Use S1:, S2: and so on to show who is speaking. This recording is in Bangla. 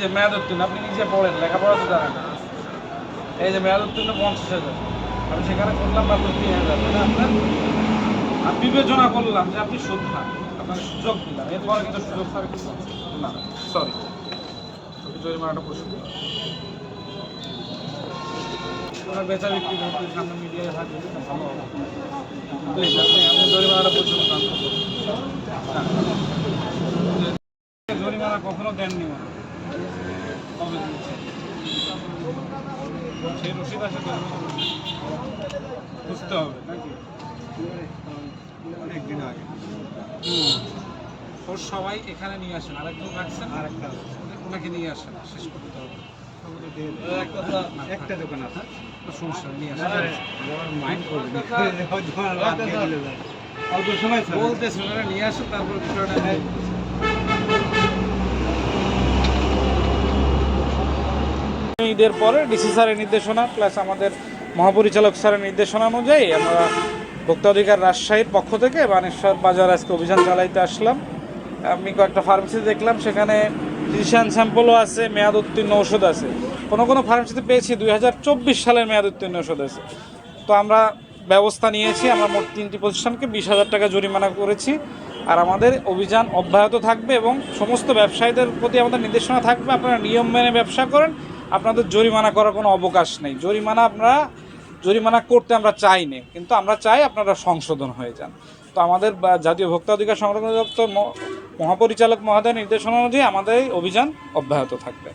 S1: যে মেয়াদ আপনি নিজে পড়েন, লেখাপড়া জানেন। এই যে মেয়াদ উত্তীর্ণ পঞ্চাশ হাজার। আমি সেখানে করলাম মাত্র তিন হাজার তাহলে আপনার? আমি বিবেচনা করলাম যে আপনি সুদ খান আপনাকে সুযোগ দিলাম। এরপরে কিন্তু সুযোগ ছাড়া কিছু না সরি জরিমানাটা প্রশ্ন সামনে মিডিয়ায় না ভালো হবে। প্লিজ জরিমানাটা জরিমানা কখনো দেননি মনে? ওর সবাই এখানে নিয়ে আসেন আরেকজন রাখছেন
S2: আরেকটা
S1: ওনাকে নিয়ে আসেন শেষ করতে হবে
S2: একটা দোকান আছে
S1: সমস্যা নিয়ে আসেন
S2: মাইন্ড করবে অল্প সময়
S1: বলতেছে ওনারা নিয়ে আসেন তারপর বিষয়টা ঈদের পরে ডিসি স্যারের নির্দেশনা প্লাস আমাদের মহাপরিচালক স্যারের নির্দেশনা অনুযায়ী আমরা ভোক্তা অধিকার রাজশাহীর পক্ষ থেকে বানেশ্বর বাজার আজকে অভিযান চালাইতে আসলাম। আমি কয়েকটা ফার্মেসি দেখলাম, সেখানে ফিজিশিয়ান স্যাম্পলও আছে, মেয়াদ উত্তীর্ণ ওষুধ আছে। কোনো কোনো ফার্মেসিতে পেয়েছি দুই হাজার চব্বিশ সালের মেয়াদ উত্তীর্ণ ওষুধ আছে। তো আমরা ব্যবস্থা নিয়েছি, আমরা মোট তিনটি প্রতিষ্ঠানকে বিশ হাজার টাকা জরিমানা করেছি। আর আমাদের অভিযান অব্যাহত থাকবে এবং সমস্ত ব্যবসায়ীদের প্রতি আমাদের নির্দেশনা থাকবে, আপনারা নিয়ম মেনে ব্যবসা করেন। আপনাদের জরিমানা করার কোনো অবকাশ নেই। জরিমানা আপনারা জরিমানা করতে আমরা চাই না, কিন্তু আমরা চাই আপনারা সংশোধন হয়ে যান। তো আমাদের জাতীয় ভোক্তা অধিকার সংরক্ষণ দপ্তর মহাপরিচালক মহোদয় নির্দেশনা অনুযায়ী আমাদের অভিযান অব্যাহত থাকবে।